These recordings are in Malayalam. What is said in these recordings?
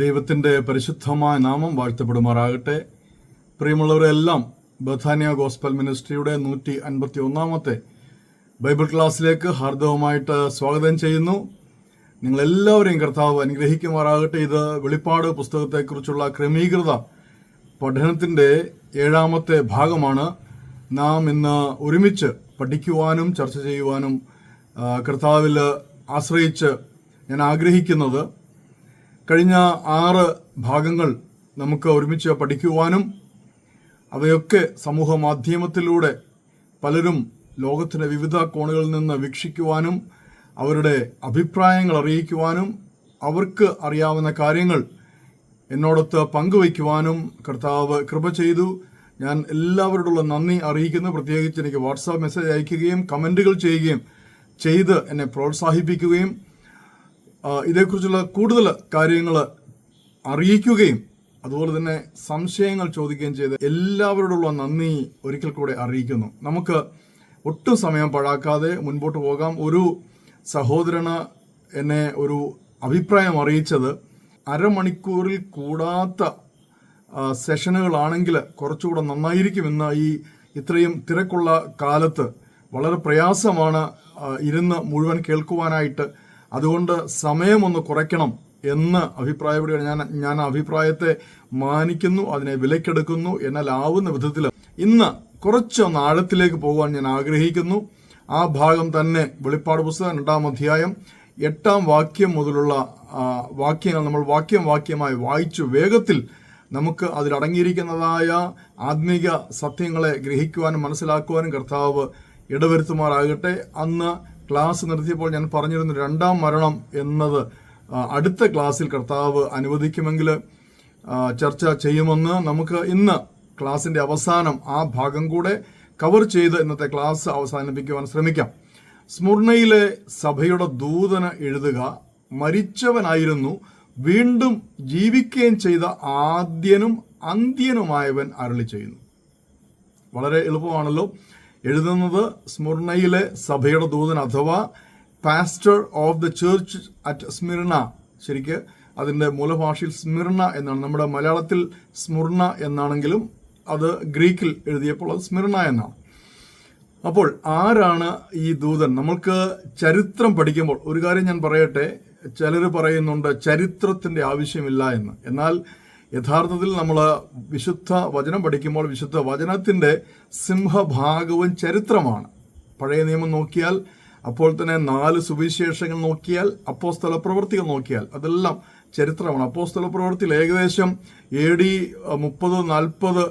ദൈവത്തിന്റെ പരിശുദ്ധമായ നാമം വാഴ്ത്തപ്പെടുമാറാകട്ടെ. പ്രിയമുള്ളവരെല്ലാം ബഥാനിയ ഗോസ്പൽ മിനിസ്ട്രിയുടെ നൂറ്റി അൻപത്തി ഒന്നാമത്തെ ബൈബിൾ ക്ലാസ്സിലേക്ക് ഹാർദവമായിട്ട് സ്വാഗതം ചെയ്യുന്നു. നിങ്ങളെല്ലാവരെയും കർത്താവ് അനുഗ്രഹിക്കുമാറാകട്ടെ. ഇത് വെളിപ്പാട് പുസ്തകത്തെക്കുറിച്ചുള്ള ക്രമീകൃത പഠനത്തിന്റെ ഏഴാമത്തെ ഭാഗമാണ്. നാം ഇന്ന് ഒരുമിച്ച് പഠിക്കുവാനും ചർച്ച ചെയ്യുവാനും കർത്താവിൽ ആശ്രയിച്ച് ഞാൻ ആഗ്രഹിക്കുന്നത് കഴിഞ്ഞ ആറ് ഭാഗങ്ങൾ നമുക്ക് ഒരുമിച്ച് പഠിക്കുവാനും അവയൊക്കെ സമൂഹ മാധ്യമത്തിലൂടെ പലരും ലോകത്തിന്റെ വിവിധ കോണുകളിൽ നിന്ന് വീക്ഷിക്കുവാനും അവരുടെ അഭിപ്രായങ്ങൾ അറിയിക്കുവാനും അവർക്ക് അറിയാവുന്ന കാര്യങ്ങൾ എന്നോടൊത്ത് പങ്കുവയ്ക്കുവാനും കർത്താവ് കൃപ ചെയ്തു. ഞാൻ എല്ലാവരോടുള്ള നന്ദി അറിയിക്കുന്നു. പ്രത്യേകിച്ച് എനിക്ക് വാട്സാപ്പ് മെസ്സേജ് അയക്കുകയും കമന്റുകൾ ചെയ്യുകയും ചെയ്ത് എന്നെ പ്രോത്സാഹിപ്പിക്കുകയും ഇതേക്കുറിച്ചുള്ള കൂടുതൽ കാര്യങ്ങൾ അറിയിക്കുകയും അതുപോലെ തന്നെ സംശയങ്ങൾ ചോദിക്കുകയും ചെയ്ത് എല്ലാവരോടുള്ള നന്ദി ഒരിക്കൽ കൂടെ അറിയിക്കുന്നു. നമുക്ക് ഒട്ടും സമയം പാഴാക്കാതെ മുൻപോട്ട് പോകാം. ഒരു സഹോദരന് എന്നെ ഒരു അഭിപ്രായം അറിയിച്ചത് അരമണിക്കൂറിൽ കൂടാത്ത സെഷനുകളാണെങ്കിൽ കുറച്ചുകൂടെ നന്നായിരിക്കുമെന്ന് ഈ ഇത്രയും തിരക്കുള്ള കാലത്ത് വളരെ പ്രയാസമാണ് ഇരുന്ന് മുഴുവൻ കേൾക്കുവാനായിട്ട് അതുകൊണ്ട് സമയമൊന്ന് കുറയ്ക്കണം എന്ന് അഭിപ്രായപ്പെടുകയാണ്. ഞാൻ ഞാൻ അഭിപ്രായത്തെ മാനിക്കുന്നു അതിനെ വിലക്കെടുക്കുന്നു എന്നാൽ ആവുന്ന വിധത്തിൽ. ഇന്ന് കുറച്ചൊന്ന് ആഴത്തിലേക്ക് പോകാൻ ഞാൻ ആഗ്രഹിക്കുന്നു. ആ ഭാഗം തന്നെ വെളിപ്പാട് പുസ്തകം രണ്ടാം അധ്യായം എട്ടാം വാക്യം മുതലുള്ള വാക്യങ്ങൾ നമ്മൾ വാക്യം വാക്യമായി വായിച്ചു വേഗത്തിൽ നമുക്ക് അതിലടങ്ങിയിരിക്കുന്നതായ ആത്മീക സത്യങ്ങളെ ഗ്രഹിക്കുവാനും മനസ്സിലാക്കുവാനും കർത്താവ് ഇടവരുത്തുമാറാകട്ടെ. അന്ന് ക്ലാസ് നിർത്തിയപ്പോൾ ഞാൻ പറഞ്ഞിരുന്നു രണ്ടാം മരണം എന്നത് അടുത്ത ക്ലാസ്സിൽ കർത്താവ് അനുവദിക്കുമെങ്കിൽ ചർച്ച ചെയ്യുമെന്ന് നമുക്ക് ഇന്ന് ക്ലാസിന്റെ അവസാനം ആ ഭാഗം കൂടെ കവർ ചെയ്ത് ഇന്നത്തെ ക്ലാസ് അവസാനിപ്പിക്കുവാൻ ശ്രമിക്കാം. സ്മുർണയിലെ സഭയുടെ ദൂതന് എഴുതുക മരിച്ചവനായിരുന്നു വീണ്ടും ജീവിക്കുകയും ചെയ്ത ആദ്യനും അന്ത്യനുമായവൻ അരളി ചെയ്യുന്നു വളരെ എളുപ്പമാണല്ലോ. എഴുതുന്നത് സ്മുർണയിലെ സഭയുടെ ദൂതൻ അഥവാ pastor of the church at Smyrna. ശരിക്ക് അതിന്റെ മൂലഭാഷയിൽ സ്മിർണ എന്നാണ്. നമ്മുടെ മലയാളത്തിൽ സ്മുർണ എന്നാണെങ്കിലും അത് ഗ്രീക്കിൽ എഴുതിയപ്പോൾ അത് സ്മിർണ എന്നാണ്. അപ്പോൾ ആരാണ് ഈ ദൂതൻ? നമ്മൾക്ക് ചരിത്രം പഠിക്കുമ്പോൾ ഒരു കാര്യം ഞാൻ പറയട്ടെ. ചിലർ പറയുന്നുണ്ട് ചരിത്രത്തിന്റെ ആവശ്യമില്ല എന്ന്. എന്നാൽ യഥാർത്ഥത്തിൽ നമ്മൾ വിശുദ്ധ വചനം പഠിക്കുമ്പോൾ വിശുദ്ധ വചനത്തിന്റെ സിംഹഭാഗവും ചരിത്രമാണ്. പഴയ നിയമം നോക്കിയാൽ അപ്പോൾ തന്നെ നാല് സുവിശേഷങ്ങൾ നോക്കിയാൽ അപ്പോസ്തല പ്രവൃത്തികൾ നോക്കിയാൽ അതെല്ലാം ചരിത്രമാണ്. അപ്പോസ്തല പ്രവൃത്തിയിൽ ഏകദേശം എ ഡി മുപ്പത് നാൽപ്പത്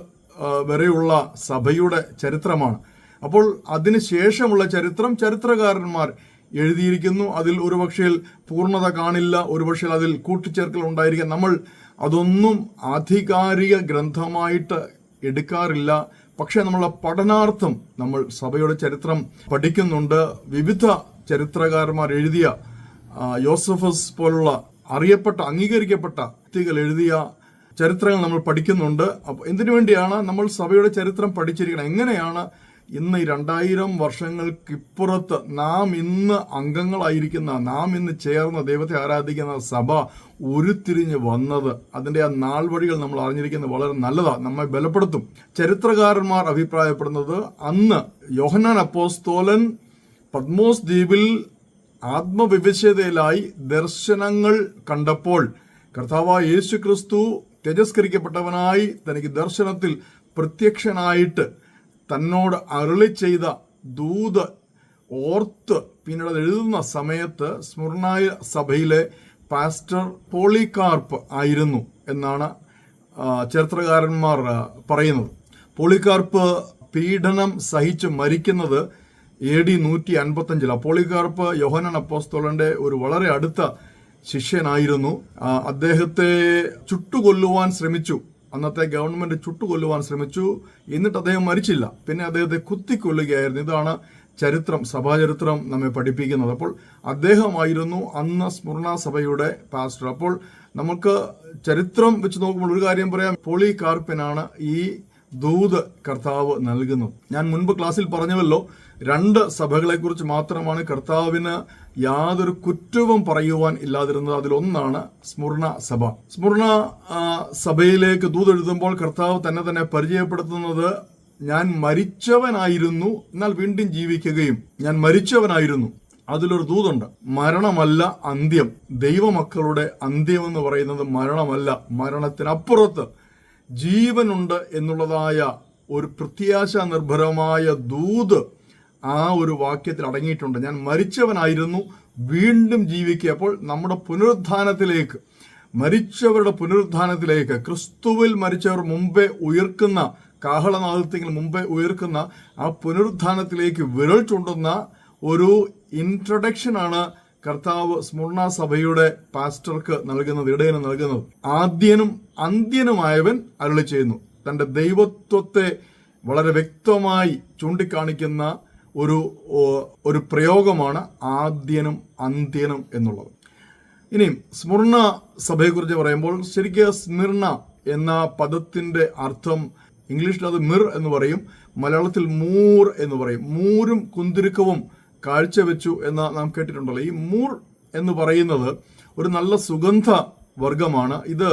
വരെയുള്ള സഭയുടെ ചരിത്രമാണ്. അപ്പോൾ അതിനുശേഷമുള്ള ചരിത്രം ചരിത്രകാരന്മാർ എഴുതിയിരിക്കുന്നു. അതിൽ ഒരുപക്ഷേ പൂർണത കാണില്ല ഒരുപക്ഷേ അതിൽ കൂട്ടിച്ചേർക്കൽ ഉണ്ടായിരിക്കാം. നമ്മൾ അതൊന്നും ആധികാരിക ഗ്രന്ഥമായിട്ട് എടുക്കാറില്ല. പക്ഷേ നമ്മളെ പഠനാർത്ഥം നമ്മൾ സഭയുടെ ചരിത്രം പഠിക്കുന്നുണ്ട്. വിവിധ ചരിത്രകാരന്മാർ എഴുതിയ യോസഫസ് പോലുള്ള അറിയപ്പെട്ട അംഗീകരിക്കപ്പെട്ട വ്യക്തികൾ എഴുതിയ ചരിത്രങ്ങൾ നമ്മൾ പഠിക്കുന്നുണ്ട്. അപ്പോൾ എന്തിനു വേണ്ടിയാണ് നമ്മൾ സഭയുടെ ചരിത്രം പഠിച്ചിരിക്കണം എങ്ങനെയാണ് ഇന്ന് രണ്ടായിരം വർഷങ്ങൾക്കിപ്പുറത്ത് നാം ഇന്ന് അംഗങ്ങളായിരിക്കുന്ന നാം ഇന്ന് ചേർന്ന് ദൈവത്തെ ആരാധിക്കുന്ന സഭ ഉരുത്തിരിഞ്ഞ് വന്നത്. അതിന്റെ ആ നാൾ വഴികൾ നമ്മൾ അറിഞ്ഞിരിക്കുന്നത് വളരെ നല്ലതാണ് നമ്മെ ബലപ്പെടുത്തും. ചരിത്രകാരന്മാർ അഭിപ്രായപ്പെടുന്നത് അന്ന് യോഹന്നാൻ അപ്പോസ്തോലൻ പത്മോസ് ദ്വീപിൽ ആത്മവിവശതയിലായി ദർശനങ്ങൾ കണ്ടപ്പോൾ കർത്താവ് യേശു ക്രിസ്തു തേജസ്കരിക്കപ്പെട്ടവനായി തനിക്ക് ദർശനത്തിൽ പ്രത്യക്ഷനായിട്ട് തന്നോട് അരുളി ചെയ്ത ദൂത് ഓർത്ത് പിന്നീട് അത് എഴുതുന്ന സമയത്ത് സ്മൃണായ സഭയിലെ പാസ്റ്റർ പോളികാർപ്പ് ആയിരുന്നു എന്നാണ് ചരിത്രകാരന്മാർ പറയുന്നത്. പോളികാർപ്പ് പീഡനം സഹിച്ച് മരിക്കുന്നത് എ ഡി നൂറ്റി അൻപത്തഞ്ചിൽ പോളികാർപ്പ് യോഹനൻ അപ്പോസ്തോളന്റെ ഒരു വളരെ അടുത്ത ശിഷ്യനായിരുന്നു. അദ്ദേഹത്തെ ചുട്ടുകൊല്ലുവാൻ ശ്രമിച്ചു. അന്നത്തെ ഗവൺമെന്റ് ചുട്ടുകൊല്ലുവാൻ ശ്രമിച്ചു. എന്നിട്ട് അദ്ദേഹം മരിച്ചില്ല. പിന്നെ അദ്ദേഹത്തെ കുത്തിക്കൊല്ലുകയായിരുന്നു. ഇതാണ് ചരിത്രം സഭാചരിത്രം നമ്മെ പഠിപ്പിക്കുന്നത്. അപ്പോൾ അദ്ദേഹമായിരുന്നു അന്ന് സ്മരണ സഭയുടെ പാസ്റ്റർ അപ്പോൾ നമുക്ക് ചരിത്രം വെച്ച് നോക്കുമ്പോൾ ഒരു കാര്യം പറയാം. പോളി കാർപ്പിനാണ് ഈ ദൂത് കർത്താവ് നൽകുന്നത്. ഞാൻ മുൻപ് ക്ലാസ്സിൽ പറഞ്ഞുവല്ലോ രണ്ട് സഭകളെക്കുറിച്ച് മാത്രമാണ് കർത്താവിന് യാതൊരു കുറ്റവും പറയുവാൻ ഇല്ലാതിരുന്നത് അതിലൊന്നാണ് സ്മുർണ സഭ. സ്മുർണ ആ, സഭയിലേക്ക് ദൂതെഴുതുമ്പോൾ കർത്താവ് തന്നെ തന്നെ പരിചയപ്പെടുത്തുന്നത് ഞാൻ മരിച്ചവനായിരുന്നു എന്നാൽ വീണ്ടും ജീവിക്കുകയും ഞാൻ മരിച്ചവനായിരുന്നു. അതിലൊരു ദൂതുണ്ട്. മരണമല്ല അന്ത്യം. ദൈവമക്കളുടെ അന്ത്യം എന്ന് പറയുന്നത് മരണമല്ല. മരണത്തിനപ്പുറത്ത് ജീവനുണ്ട് എന്നുള്ളതായ ഒരു പ്രത്യാശ നിർഭരമായ ദൂത് ആ ഒരു വാക്യത്തിൽ അടങ്ങിയിട്ടുണ്ട്. ഞാൻ മരിച്ചവനായിരുന്നു വീണ്ടും ജീവിക്കുക അപ്പോൾ നമ്മുടെ പുനരുദ്ധാനത്തിലേക്ക് മരിച്ചവരുടെ പുനരുദ്ധാനത്തിലേക്ക് ക്രിസ്തുവിൽ മരിച്ചവർ മുമ്പേ ഉയർക്കുന്ന കാഹളനാദത്തിൽ മുമ്പേ ഉയർക്കുന്ന ആ പുനരുദ്ധാനത്തിലേക്ക് വിരൽ ചൂണ്ടുന്ന ഒരു ഇൻട്രൊഡക്ഷനാണ് കർത്താവ് സ്മരണ സഭയുടെ പാസ്റ്റർക്ക് നൽകുന്നത് ഇടയന് നൽകുന്നത്. ആദ്യനും അന്ത്യനുമായവൻ അരുളി ചെയ്യുന്നു തന്റെ ദൈവത്വത്തെ വളരെ വ്യക്തമായി ചൂണ്ടിക്കാണിക്കുന്ന ഒരു ഒരു പ്രയോഗമാണ് ആദ്യനും അന്ത്യനും എന്നുള്ളത്. ഇനിയും സ്മുർണ സഭയെക്കുറിച്ച് പറയുമ്പോൾ ശരിക്കും സ്മിർണ എന്ന പദത്തിന്റെ അർത്ഥം ഇംഗ്ലീഷിൽ അത് മിർ എന്ന് പറയും മലയാളത്തിൽ മൂർ എന്ന് പറയും. മൂരും കുന്തിരുക്കവും കാഴ്ചവെച്ചു എന്ന് നാം കേട്ടിട്ടുണ്ടല്ലോ. ഈ മൂർ എന്ന് പറയുന്നത് ഒരു നല്ല സുഗന്ധ വർഗമാണ് ഇത്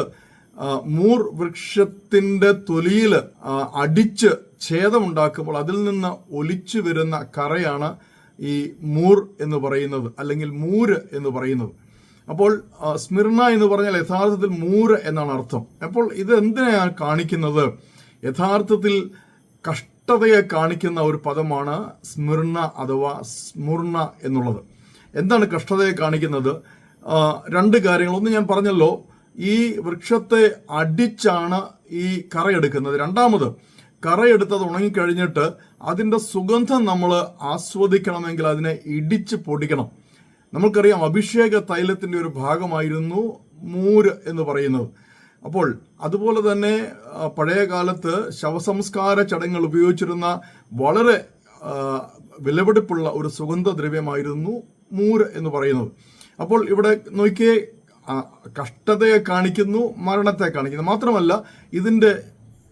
മൂർ വൃക്ഷത്തിന്റെ തൊലിയിൽ അടിച്ച് ഛേദമുണ്ടാക്കുമ്പോൾ അതിൽ നിന്ന് ഒലിച്ചു വരുന്ന കറയാണ് ഈ മൂർ എന്ന് പറയുന്നത് അല്ലെങ്കിൽ മൂര് എന്ന് പറയുന്നത്. അപ്പോൾ സ്മിർണ എന്ന് പറഞ്ഞാൽ യഥാർത്ഥത്തിൽ മൂര് എന്നാണ് അർത്ഥം. അപ്പോൾ ഇത് എന്തിനാണ് കാണിക്കുന്നത്? യഥാർത്ഥത്തിൽ കഷ്ടതയെ കാണിക്കുന്ന ഒരു പദമാണ് സ്മിർണ അഥവാ സ്മുർണ എന്നുള്ളത്. എന്താണ് കഷ്ടതയെ കാണിക്കുന്നത്? രണ്ട് കാര്യങ്ങൾ. ഒന്ന് ഞാൻ പറഞ്ഞല്ലോ ഈ വൃക്ഷത്തെ അടിച്ചാണ് ഈ കറയെടുക്കുന്നത് രണ്ടാമത് കറയെടുത്തത് ഉണങ്ങിക്കഴിഞ്ഞിട്ട് അതിന്റെ സുഗന്ധം നമ്മൾ ആസ്വദിക്കണമെങ്കിൽ അതിനെ ഇടിച്ച് പൊടിക്കണം. നമുക്കറിയാം അഭിഷേക തൈലത്തിന്റെ ഒരു ഭാഗമായിരുന്നു മൂര് എന്ന് പറയുന്നത്. അപ്പോൾ അതുപോലെ തന്നെ പഴയ കാലത്ത് ശവസംസ്കാര ചടങ്ങുകൾ ഉപയോഗിച്ചിരുന്ന വളരെ വിലപിടിപ്പുള്ള ഒരു സുഗന്ധദ്രവ്യമായിരുന്നു മൂര് എന്ന് പറയുന്നത്. അപ്പോൾ ഇവിടെ നോക്കിയേ കഷ്ടതയെ കാണിക്കുന്നു മരണത്തെ കാണിക്കുന്നു. മാത്രമല്ല ഇതിന്റെ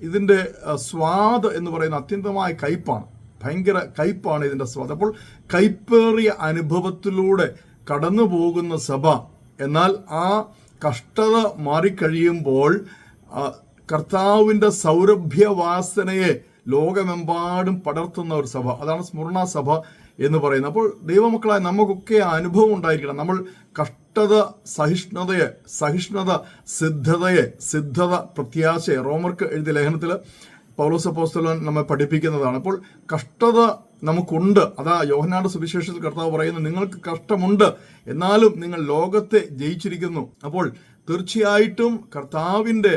ഇതിന്റെ സ്വാദ് എന്ന് പറയുന്ന അത്യന്തമായ കയ്പാണ്. ഭയങ്കര കയ്പാണ് ഇതിന്റെ സ്വാദ്. അപ്പോൾ കയ്പേറിയ അനുഭവത്തിലൂടെ കടന്നു പോകുന്ന സഭ എന്നാൽ ആ കഷ്ടത മാറിക്കഴിയുമ്പോൾ കർത്താവിന്റെ സൗരഭ്യവാസനയെ ലോകമെമ്പാടും പടർത്തുന്ന ഒരു സഭ. അതാണ് സ്മരണ സഭ. എന്ന് പറയുന്നത് അപ്പോൾ ദൈവമക്കളായ നമുക്കൊക്കെ അനുഭവം ഉണ്ടായിരിക്കണം. നമ്മൾ കഷ്ടത സഹിഷ്ണുതയെ സഹിഷ്ണുത സിദ്ധതയെ സിദ്ധത പ്രത്യാശയെ റോമർക്ക് എഴുതിയ ലേഖനത്തിൽ പൗലോസ് അപ്പോസ്തലൻ നമ്മെ പഠിപ്പിക്കുന്നതാണ്. അപ്പോൾ കഷ്ടത നമുക്കുണ്ട്. അതാ യോഹനാട് സുവിശേഷത്തിൽ കർത്താവ് പറയുന്നു നിങ്ങൾക്ക് കഷ്ടമുണ്ട് എന്നാലും നിങ്ങൾ ലോകത്തെ ജയിച്ചിരിക്കുന്നു. അപ്പോൾ തീർച്ചയായിട്ടും കർത്താവിന്റെ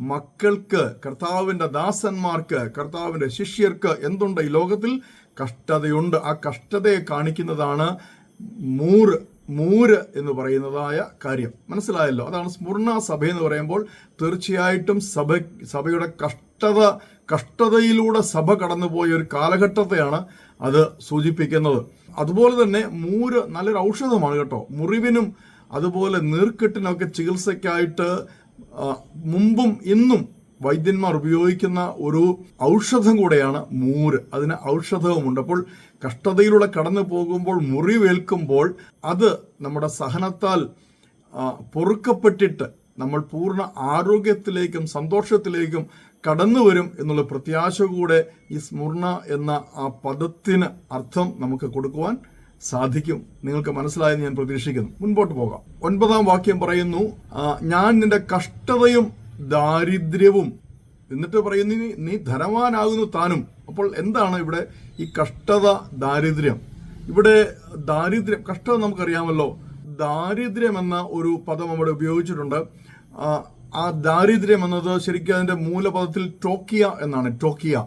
മക്കൾക്ക് കർത്താവിന്റെ ദാസന്മാർക്ക് കർത്താവിന്റെ ശിഷ്യർക്ക് എന്തുണ്ട് ഈ ലോകത്തിൽ? കഷ്ടതയുണ്ട്. ആ കഷ്ടതയെ കാണിക്കുന്നതാണ് മൂറ് മൂര് എന്ന് പറയുന്നതായ കാര്യം. മനസ്സിലായല്ലോ? അതാണ് സ്മൂർണ സഭ എന്ന് പറയുമ്പോൾ തീർച്ചയായിട്ടും സഭ സഭയുടെ കഷ്ടത കഷ്ടതയിലൂടെ സഭ കടന്നുപോയ ഒരു കാലഘട്ടത്തെയാണ് അത് സൂചിപ്പിക്കുന്നത്. അതുപോലെ തന്നെ മൂര് നല്ലൊരു ഔഷധമാണ് കേട്ടോ. മുറിവിനും അതുപോലെ നീർക്കെട്ടിനൊക്കെ ചികിത്സയ്ക്കായിട്ട് മുമ്പും ഇന്നും വൈദ്യന്മാർ ഉപയോഗിക്കുന്ന ഒരു ഔഷധം കൂടെയാണ് മൂര്. അതിന് ഔഷധവുമുണ്ട്. അപ്പോൾ കഷ്ടതയിലൂടെ കടന്നു പോകുമ്പോൾ മുറിവേൽക്കുമ്പോൾ അത് നമ്മുടെ സഹനത്താൽ പൊറുക്കപ്പെട്ടിട്ട് നമ്മൾ പൂർണ ആരോഗ്യത്തിലേക്കും സന്തോഷത്തിലേക്കും കടന്നു വരും എന്നുള്ള പ്രത്യാശ കൂടെ ഈ സ്മൂർണ എന്ന ആ പദത്തിന് അർത്ഥം നമുക്ക് കൊടുക്കുവാൻ സാധിക്കും. നിങ്ങൾക്ക് മനസ്സിലായെന്ന് ഞാൻ പ്രതീക്ഷിക്കുന്നു. മുൻപോട്ട് പോകാം. ഒൻപതാം വാക്യം പറയുന്നു ഞാൻ നിന്റെ കഷ്ടതയും ദാരിദ്ര്യവും. എന്നിട്ട് പറയുന്നു "നീ- ധനവാനാകുന്നു താനും. അപ്പോൾ എന്താണ് ഇവിടെ ഈ കഷ്ടത ദാരിദ്ര്യം? ഇവിടെ ദാരിദ്ര്യം കഷ്ടത നമുക്കറിയാമല്ലോ. ദാരിദ്ര്യം എന്ന ഒരു പദം അവിടെ ഉപയോഗിച്ചിട്ടുണ്ട്. ആ, ദാരിദ്ര്യം എന്നത് ശരിക്കും അതിന്റെ മൂലപദത്തിൽ ടോക്കിയ എന്നാണ് ടോക്കിയ.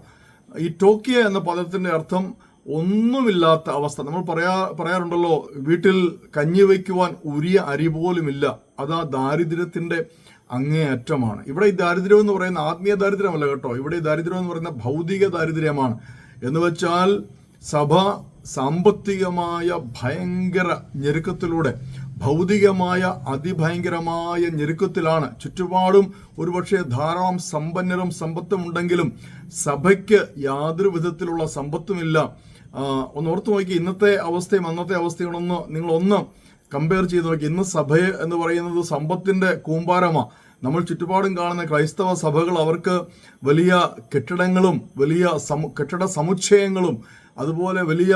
ഈ ടോക്കിയ എന്ന പദത്തിന്റെ അർത്ഥം ഒന്നുമില്ലാത്ത അവസ്ഥ. നമ്മൾ പറയാ പറയാറുണ്ടല്ലോ വീട്ടിൽ കഞ്ഞി വയ്ക്കുവാൻ ഉരിയ അരി പോലുമില്ല. അതാ ആ ദാരിദ്ര്യത്തിന്റെ അങ്ങേയറ്റമാണ്. ഇവിടെ ഈ ദാരിദ്ര്യം എന്ന് പറയുന്ന ആത്മീയ ദാരിദ്ര്യമല്ല കേട്ടോ. ഇവിടെ ഈ ദാരിദ്ര്യം എന്ന് പറയുന്ന ഭൗതിക ദാരിദ്ര്യമാണ്. എന്ന് വെച്ചാൽ സഭ സാമ്പത്തികമായ ഭയങ്കര ഞെരുക്കത്തിലൂടെ ഭൗതികമായ അതിഭയങ്കരമായ ഞെരുക്കത്തിലാണ്. ചുറ്റുപാടും ഒരുപക്ഷെ ധാരാളം സമ്പന്നരും സമ്പത്തും ഉണ്ടെങ്കിലും സഭയ്ക്ക് യാതൊരു വിധത്തിലുള്ള സമ്പത്തുമില്ല. ഒന്ന് ഓർത്തു നോക്കി ഇന്നത്തെ അവസ്ഥയും അന്നത്തെ അവസ്ഥയും ഒന്ന് നിങ്ങൾ ഒന്ന് കമ്പയർ ചെയ്ത് നോക്കി ഇന്ന് സഭയെ എന്ന് പറയുന്നത് സമ്പത്തിന്റെ കൂമ്പാരമാണ് നമ്മൾ ചുറ്റുപാടും കാണുന്ന ക്രൈസ്തവ സഭകൾ അവർക്ക് വലിയ കെട്ടിടങ്ങളും വലിയ കെട്ടിട സമുച്ചയങ്ങളും അതുപോലെ വലിയ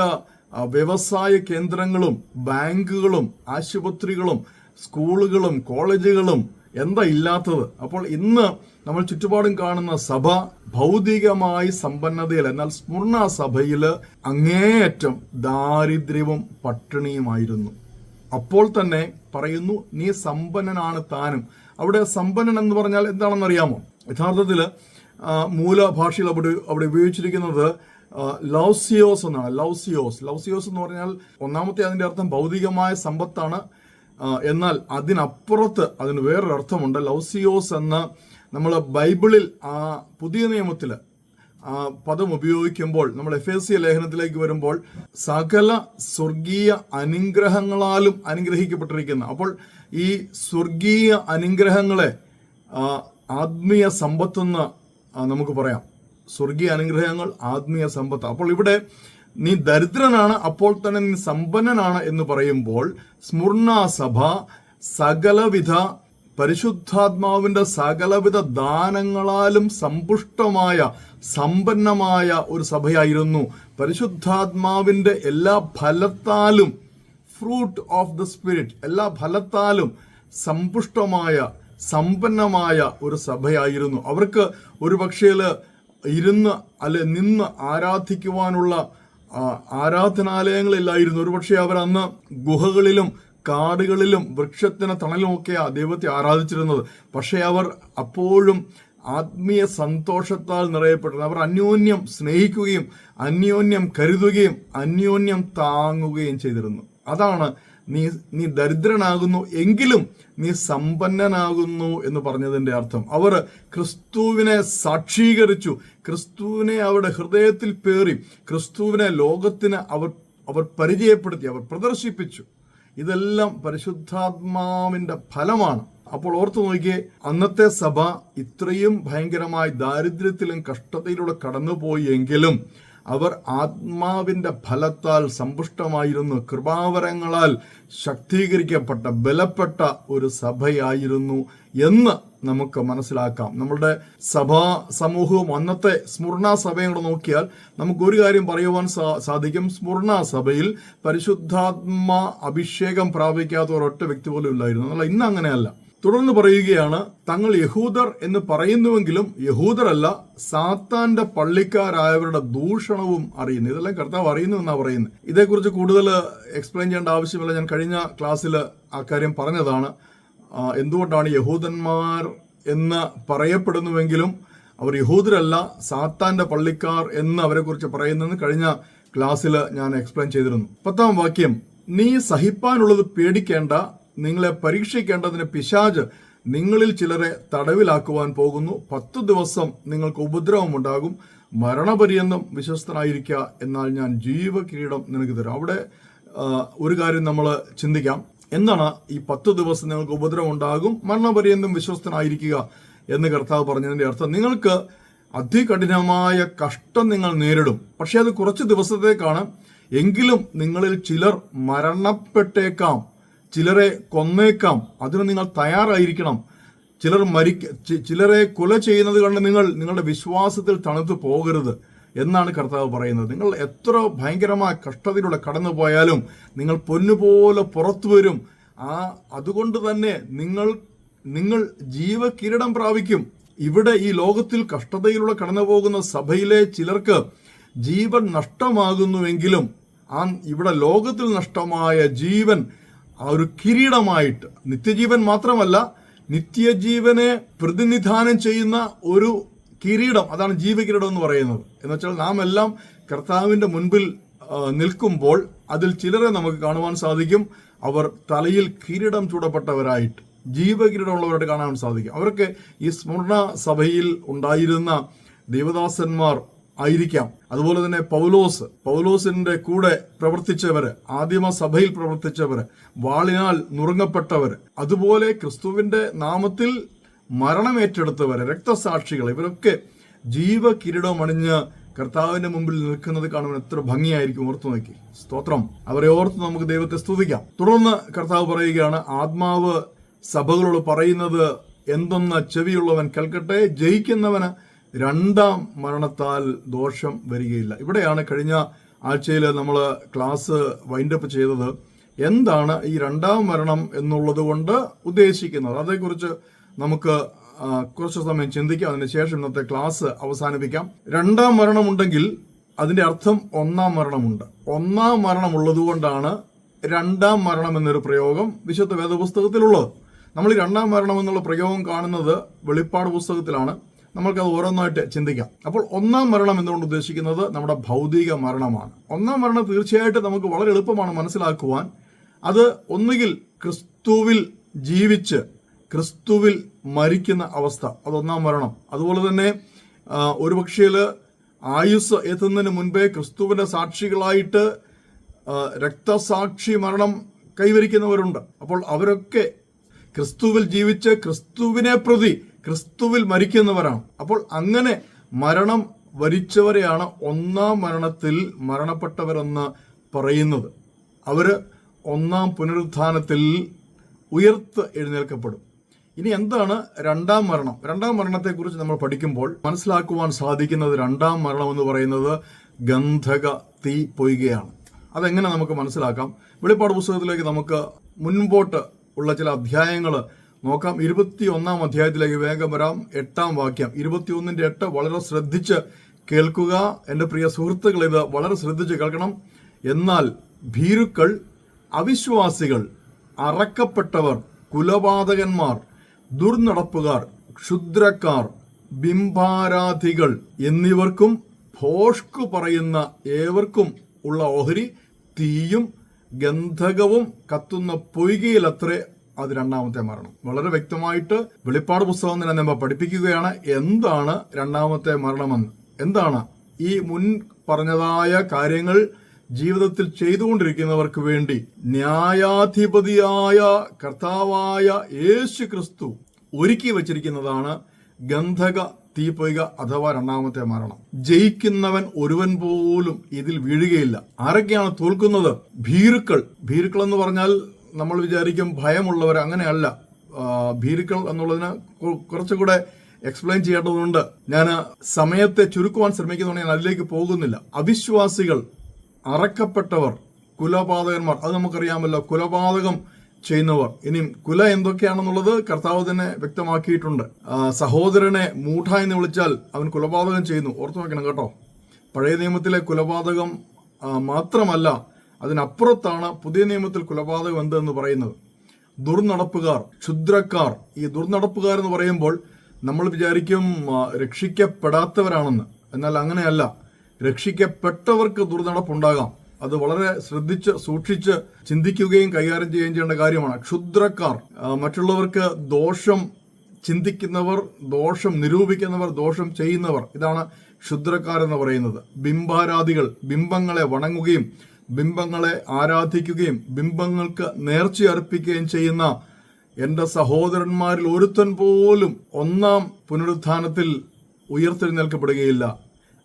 വ്യവസായ കേന്ദ്രങ്ങളും ബാങ്കുകളും ആശുപത്രികളും സ്കൂളുകളും കോളേജുകളും എന്താ ഇല്ലാത്തത്? അപ്പോൾ ഇന്ന് നമ്മൾ ചുറ്റുപാടും കാണുന്ന സഭ ഭൗതികമായി സമ്പന്നതയിൽ എന്നാൽ സ്മൂർണ സഭയിൽ അങ്ങേയറ്റം ദാരിദ്ര്യവും പട്ടിണിയുമായിരുന്നു. അപ്പോൾ തന്നെ പറയുന്നു നീ സമ്പന്നനാണ് താനും. അവിടെ സമ്പന്നൻ എന്ന് പറഞ്ഞാൽ എന്താണെന്ന് അറിയാമോ? യഥാർത്ഥത്തിൽ മൂലഭാഷയിൽ അവിടെ അവിടെ ഉപയോഗിച്ചിരിക്കുന്നത് ലൗസിയോസ് എന്നാണ്. ലൗസിയോസ്. ലൗസിയോസ് എന്ന് പറഞ്ഞാൽ ഒന്നാമത്തെ അതിന്റെ അർത്ഥം ഭൗതികമായ സമ്പത്താണ്. എന്നാൽ അതിനപ്പുറത്ത് അതിന് വേറൊരു അർത്ഥമുണ്ട് ലൗസിയോസ് എന്ന് നമ്മൾ ബൈബിളിൽ ആ പുതിയ നിയമത്തിൽ ആ പദം ഉപയോഗിക്കുമ്പോൾ നമ്മൾ എഫ് എസ് സി ലേഖനത്തിലേക്ക് വരുമ്പോൾ സകല സ്വർഗീയ അനുഗ്രഹങ്ങളാലും അനുഗ്രഹിക്കപ്പെട്ടിരിക്കുന്നു. അപ്പോൾ ഈ സ്വർഗീയ അനുഗ്രഹങ്ങളെ ആത്മീയ സമ്പത്തെന്ന് നമുക്ക് പറയാം. സ്വർഗീയ അനുഗ്രഹങ്ങൾ ആത്മീയ സമ്പത്ത്. അപ്പോൾ ഇവിടെ നീ ദരിദ്രനാണ് അപ്പോൾ തന്നെ നീ സമ്പന്നനാണ് എന്ന് പറയുമ്പോൾ സ്മുർണ സഭ സകലവിധ പരിശുദ്ധാത്മാവിന്റെ സകലവിധ ദാനങ്ങളാലും സമ്പുഷ്ടമായ സമ്പന്നമായ ഒരു സഭയായിരുന്നു. പരിശുദ്ധാത്മാവിന്റെ എല്ലാ ഫലത്താലും ഫ്രൂട്ട് ഓഫ് ദ സ്പിരിറ്റ് എല്ലാ ഫലത്താലും സമ്പുഷ്ടമായ സമ്പന്നമായ ഒരു സഭയായിരുന്നു. അവർക്ക് ഒരു പക്ഷേൽ ഇരുന്ന് അല്ലെ നിന്ന് ആരാധിക്കുവാനുള്ള ആരാധനാലയങ്ങളില്ലായിരുന്നു. ഒരുപക്ഷെ അവർ അന്ന് ഗുഹകളിലും കാടുകളിലും വൃക്ഷത്തിന് തണലുമൊക്കെയാണ് ദൈവത്തെ ആരാധിച്ചിരുന്നത്. പക്ഷേ അവർ അപ്പോഴും ആത്മീയ സന്തോഷത്താൽ നിറയപ്പെട്ടത്. അവർ അന്യോന്യം സ്നേഹിക്കുകയും അന്യോന്യം കരുതുകയും അന്യോന്യം താങ്ങുകയും ചെയ്തിരുന്നു. അതാണ് നീ നീ ദരിദ്രനാകുന്നു എങ്കിലും നീ സമ്പന്നനാകുന്നു എന്ന് പറഞ്ഞതിന്റെ അർത്ഥം. അവർ ക്രിസ്തുവിനെ സാക്ഷീകരിച്ചു. ക്രിസ്തുവിനെ അവരുടെ ഹൃദയത്തിൽ പേറി. ക്രിസ്തുവിനെ ലോകത്തിന് അവർ അവർ പരിചയപ്പെടുത്തി അവർ പ്രദർശിപ്പിച്ചു. ഇതെല്ലാം പരിശുദ്ധാത്മാവിന്റെ ഫലമാണ്. അപ്പോൾ ഓർത്തു നോക്കിയേ അന്നത്തെ സഭ ഇത്രയും ഭയങ്കരമായി ദാരിദ്ര്യത്തിലും കഷ്ടതയിലൂടെ കടന്നുപോയി എങ്കിലും അവർ ആത്മാവിന്റെ ഫലത്താൽ സമ്പുഷ്ടമായിരുന്നു. കൃപാവരങ്ങളാൽ ശക്തീകരിക്കപ്പെട്ട ബലപ്പെട്ട ഒരു സഭയായിരുന്നു എന്ന് നമുക്ക് മനസ്സിലാക്കാം. നമ്മളുടെ സഭാ സമൂഹവും അന്നത്തെ സ്മരണ സഭയും കൂടെ നോക്കിയാൽ നമുക്ക് ഒരു കാര്യം പറയുവാൻ സാധിക്കും. സ്മരണ സഭയിൽ പരിശുദ്ധാത്മ അഭിഷേകം പ്രാപിക്കാത്ത ഒരൊറ്റ വ്യക്തി പോലും ഇല്ലായിരുന്നു. എന്നാൽ ഇന്ന് അങ്ങനെയല്ല. തുടർന്ന് പറയുകയാണ് തങ്ങൾ യഹൂദർ എന്ന് പറയുന്നുവെങ്കിലും യഹൂദരല്ല സാത്താന്റെ പള്ളിക്കാരായവരുടെ ദൂഷണവും അറിയുന്നു. ഇതെല്ലാം കർത്താവ് അറിയുന്നു എന്നാ പറയുന്നത്. ഇതേക്കുറിച്ച് കൂടുതൽ എക്സ്പ്ലെയിൻ ചെയ്യേണ്ട ആവശ്യമില്ല. ഞാൻ കഴിഞ്ഞ ക്ലാസ്സിൽ ആ കാര്യം പറഞ്ഞതാണ്. എന്തുകൊണ്ടാണ് യഹൂദന്മാർ എന്ന് പറയപ്പെടുന്നുവെങ്കിലും അവർ യഹൂദരല്ല സാത്താന്റെ പള്ളിക്കാർ എന്ന് അവരെ കുറിച്ച് പറയുന്നെന്ന് കഴിഞ്ഞ ക്ലാസ്സിൽ ഞാൻ എക്സ്പ്ലെയിൻ ചെയ്തിരുന്നു. പത്താം വാക്യം നീ സഹിപ്പാനുള്ളത് പേടിക്കേണ്ട നിങ്ങളെ പരീക്ഷിക്കേണ്ടതിന് പിശാജ് നിങ്ങളിൽ ചിലരെ തടവിലാക്കുവാൻ പോകുന്നു. പത്തു ദിവസം നിങ്ങൾക്ക് ഉപദ്രവമുണ്ടാകും മരണപര്യന്തം വിശ്വസ്തനായിരിക്കുക എന്നാൽ ഞാൻ ജീവകിരീടം നിനക്ക് തരാം. അവിടെ ഒരു കാര്യം നമ്മൾ ചിന്തിക്കാം. എന്താണ് ഈ പത്ത് ദിവസം നിങ്ങൾക്ക് ഉപദ്രവം ഉണ്ടാകും മരണപര്യന്തം വിശ്വസ്തനായിരിക്കുക എന്ന് കർത്താവ് പറഞ്ഞതിന്റെ അർത്ഥം നിങ്ങൾക്ക് അതികഠിനമായ കഷ്ടം നിങ്ങൾ നേരിടും. പക്ഷെ അത് കുറച്ച് ദിവസത്തേക്കാണ്. എങ്കിലും നിങ്ങളിൽ ചിലർ മരണപ്പെട്ടേക്കാം. ചിലരെ കൊന്നേക്കാം. അതിന് നിങ്ങൾ തയ്യാറായിരിക്കണം. ചിലർ മരിക്ക ചിലരെ കൊല ചെയ്യുന്നത് കണ്ട് നിങ്ങൾ നിങ്ങളുടെ വിശ്വാസത്തിൽ തണുത്തു പോകരുത്. എന്നാണ് കർത്താവ് പറയുന്നത്. നിങ്ങൾ എത്ര ഭയങ്കരമായ കഷ്ടതയിലൂടെ കടന്നു പോയാലും നിങ്ങൾ പൊന്നുപോലെ പുറത്തു വരും. ആ അതുകൊണ്ട് തന്നെ നിങ്ങൾ നിങ്ങൾ ജീവകിരീടം പ്രാപിക്കും. ഇവിടെ ഈ ലോകത്തിൽ കഷ്ടതയിലൂടെ കടന്നു പോകുന്ന സഭയിലെ ചിലർക്ക് ജീവൻ നഷ്ടമാകുന്നുവെങ്കിലും ആ ഇവിടെ ലോകത്തിൽ നഷ്ടമായ ജീവൻ ആ ഒരു കിരീടമായിട്ട് നിത്യജീവൻ മാത്രമല്ല നിത്യജീവനെ പ്രതിനിധാനം ചെയ്യുന്ന ഒരു കിരീടം അതാണ് ജീവകിരീടം എന്ന് പറയുന്നത്. എന്ന് വെച്ചാൽ നാം എല്ലാം കർത്താവിന്റെ മുൻപിൽ നിൽക്കുമ്പോൾ അതിൽ ചിലരെ നമുക്ക് കാണുവാൻ സാധിക്കും. അവർ തലയിൽ കിരീടം ചൂടപ്പെട്ടവരായിട്ട് ജീവകിരീടമുള്ളവരായിട്ട് കാണാൻ സാധിക്കും. അവർക്ക് ഈ സ്മരണ സഭയിൽ ഉണ്ടായിരുന്ന ദേവദാസന്മാർ ആയിരിക്കാം. അതുപോലെ തന്നെ പൗലോസ് പൗലോസിന്റെ കൂടെ പ്രവർത്തിച്ചവര് ആദിമ സഭയിൽ പ്രവർത്തിച്ചവര് വാളിനാൽ നുറുങ്ങപ്പെട്ടവര് അതുപോലെ ക്രിസ്തുവിന്റെ നാമത്തിൽ മരണമേറ്റെടുത്തവര് രക്തസാക്ഷികൾ ഇവരൊക്കെ ജീവകിരീടം അണിഞ്ഞ് കർത്താവിന്റെ മുമ്പിൽ നിൽക്കുന്നത് കാണുവാൻ എത്ര ഭംഗിയായിരിക്കും ഓർത്തു നോക്കി. സ്തോത്രം. അവരെ ഓർത്ത് നമുക്ക് ദൈവത്തെ സ്തുതിക്കാം. തുടർന്ന് കർത്താവ് പറയുകയാണ് ആത്മാവ് സഭകളോട് പറയുന്നത് എന്തെന്ന ചെവിയുള്ളവൻ കേൾക്കട്ടെ ജയിക്കുന്നവന് രണ്ടാം മരണത്താൽ ദോഷം വരികയില്ല. ഇവിടെയാണ് കഴിഞ്ഞ ആഴ്ചയിൽ നമ്മൾ ക്ലാസ് വൈൻഡപ്പ് ചെയ്തത്. എന്താണ് ഈ രണ്ടാം മരണം എന്നുള്ളത് കൊണ്ട് ഉദ്ദേശിക്കുന്നത്? അതേക്കുറിച്ച് നമുക്ക് കുറച്ച് സമയം ചിന്തിക്കാം അതിനുശേഷം ഇന്നത്തെ ക്ലാസ് അവസാനിപ്പിക്കാം. രണ്ടാം മരണമുണ്ടെങ്കിൽ അതിന്റെ അർത്ഥം ഒന്നാം മരണമുണ്ട്. ഒന്നാം മരണം ഉള്ളതുകൊണ്ടാണ് രണ്ടാം മരണം എന്നൊരു പ്രയോഗം വിശുദ്ധ വേദപുസ്തകത്തിലുള്ളത്. നമ്മൾ ഈ രണ്ടാം മരണം എന്നുള്ള പ്രയോഗം കാണുന്നത് വെളിപ്പാട് പുസ്തകത്തിലാണ്. നമ്മൾക്കത് ഓരോന്നായിട്ട് ചിന്തിക്കാം. അപ്പോൾ ഒന്നാം മരണം എന്നുകൊണ്ട് ഉദ്ദേശിക്കുന്നത്? നമ്മുടെ ഭൗതിക മരണമാണ്. ഒന്നാം മരണം തീർച്ചയായിട്ടും നമുക്ക് വളരെ എളുപ്പമാണ് മനസ്സിലാക്കുവാൻ. അത് ഒന്നുകിൽ ക്രിസ്തുവിൽ ജീവിച്ച് ക്രിസ്തുവിൽ മരിക്കുന്ന അവസ്ഥ. അതൊന്നാം മരണം. അതുപോലെ തന്നെ ഒരു പക്ഷേൽ ആയുസ് എത്തുന്നതിന് മുൻപേ ക്രിസ്തുവിന്റെ സാക്ഷികളായിട്ട് രക്തസാക്ഷി മരണം കൈവരിക്കുന്നവരുണ്ട്. അപ്പോൾ അവരൊക്കെ ക്രിസ്തുവിൽ ജീവിച്ച് ക്രിസ്തുവിനെ പ്രതി ക്രിസ്തുവിൽ മരിക്കുന്നവരാണ്. അപ്പോൾ അങ്ങനെ മരണം വരിച്ചവരെയാണ് ഒന്നാം മരണത്തിൽ മരണപ്പെട്ടവരെന്ന് പറയുന്നത്. അവർ ഒന്നാം പുനരുത്ഥാനത്തിൽ ഉയർത്ത് എഴുന്നേൽക്കപ്പെടും. ഇനി എന്താണ് രണ്ടാം മരണം? രണ്ടാം മരണത്തെക്കുറിച്ച് നമ്മൾ പഠിക്കുമ്പോൾ മനസ്സിലാക്കുവാൻ സാധിക്കുന്നത് രണ്ടാം മരണം എന്ന് പറയുന്നത് ഗന്ധക തീ പൊയ്കയാണ്. അതെങ്ങനെ നമുക്ക് മനസ്സിലാക്കാം? വെളിപ്പാട് പുസ്തകത്തിലേക്ക് നമുക്ക് മുൻപോട്ട് ഉള്ള ചില അധ്യായങ്ങൾ നോക്കാം. ഇരുപത്തി ഒന്നാം അധ്യായത്തിലേക്ക് വേഗം വരാം. എട്ടാം വാക്യം. ഇരുപത്തിയൊന്നിന്റെ എട്ട് വളരെ ശ്രദ്ധിച്ച് കേൾക്കുക. എന്റെ പ്രിയ സുഹൃത്തുക്കൾ ഇത് വളരെ ശ്രദ്ധിച്ച് കേൾക്കണം. എന്നാൽ ഭീരുക്കൾ അവിശ്വാസികൾ അറക്കപ്പെട്ടവർ കുലപാതകന്മാർ ദുർനടപ്പുകാർ ക്ഷുദ്രക്കാർ ബിംബാരാധികൾ എന്നിവർക്കും ഭോഷ്കു പറയുന്ന ഏവർക്കും ഉള്ള ഓഹരി തീയും ഗന്ധകവും കത്തുന്ന പൊയ്കയിലത്രേ അത് രണ്ടാമത്തെ മരണം. വളരെ വ്യക്തമായിട്ട് വെളിപ്പാട് പുസ്തകം തന്നെ നമ്മൾ പഠിപ്പിക്കുകയാണ് എന്താണ് രണ്ടാമത്തെ മരണമെന്ന്. എന്താണ് ഈ മുൻ പറഞ്ഞതായ കാര്യങ്ങൾ ജീവിതത്തിൽ ചെയ്തുകൊണ്ടിരിക്കുന്നവർക്ക് വേണ്ടി ന്യായാധിപതിയായ കർത്താവായ യേശു ക്രിസ്തു ഒരുക്കി വച്ചിരിക്കുന്നതാണ് ഗന്ധക തീപ്പൊയ്ക അഥവാ രണ്ടാമത്തെ മരണം. ജയിക്കുന്നവൻ ഒരുവൻ പോലും ഇതിൽ വീഴുകയില്ല. ആരൊക്കെയാണ് തോൽക്കുന്നത്? ഭീരുക്കൾ. ഭീരുക്കൾ എന്ന് പറഞ്ഞാൽ നമ്മൾ വിചാരിക്കും ഭയമുള്ളവർ അങ്ങനെയല്ല. ഭീരുക്കൾ എന്നുള്ളതിന് കുറച്ചുകൂടെ എക്സ്പ്ലെയിൻ ചെയ്യേണ്ടതുണ്ട്. ഞാൻ സമയത്തെ ചുരുക്കുവാൻ ശ്രമിക്കുന്നതുകൊണ്ട് ഞാൻ അതിലേക്ക് പോകുന്നില്ല. അവിശ്വാസികൾ അറക്കപ്പെട്ടവർ കുലപാതകന്മാർ. അത് നമുക്കറിയാമല്ലോ. കുലപാതകം ചെയ്യുന്നവർ. ഇനിയും കുല എന്തൊക്കെയാണെന്നുള്ളത് കർത്താവ് തന്നെ വ്യക്തമാക്കിയിട്ടുണ്ട്. സഹോദരനെ മൂഢ എന്ന് വിളിച്ചാൽ അവൻ കുലപാതകം ചെയ്യുന്നു. ഓർത്തു വെക്കണം കേട്ടോ. പഴയ നിയമത്തിലെ കുലപാതകം മാത്രമല്ല അതിനപ്പുറത്താണ് പുതിയ നിയമത്തിൽ കുലപാതകം എന്തെന്ന് പറയുന്നത്. ദുർനടപ്പുകാർ ക്ഷുദ്രക്കാർ. ഈ ദുർനടപ്പുകാർ എന്ന് പറയുമ്പോൾ നമ്മൾ വിചാരിക്കും രക്ഷിക്കപ്പെടാത്തവരാണെന്ന്. എന്നാൽ അങ്ങനെയല്ല. രക്ഷിക്കപ്പെട്ടവർക്ക് ദുർനടപ്പുണ്ടാകാം. അത് വളരെ ശ്രദ്ധിച്ച് സൂക്ഷിച്ച് ചിന്തിക്കുകയും കൈകാര്യം ചെയ്യുകയും ചെയ്യേണ്ട കാര്യമാണ്. ക്ഷുദ്രക്കാർ മറ്റുള്ളവർക്ക് ദോഷം ചിന്തിക്കുന്നവർ ദോഷം നിരൂപിക്കുന്നവർ ദോഷം ചെയ്യുന്നവർ ഇതാണ് ക്ഷുദ്രക്കാർ എന്ന് പറയുന്നത്. ബിംബാരാധികൾ ബിംബങ്ങളെ വണങ്ങുകയും ബിംബങ്ങളെ ആരാധിക്കുകയും ബിംബങ്ങൾക്ക് നേർച്ച അർപ്പിക്കുകയും ചെയ്യുന്ന എന്റെ സഹോദരന്മാരിൽ ഒരുത്തൻ പോലും ഒന്നാം പുനരുത്ഥാനത്തിൽ ഉയർത്തെഴുന്നേൽക്കപ്പെടുകയില്ല.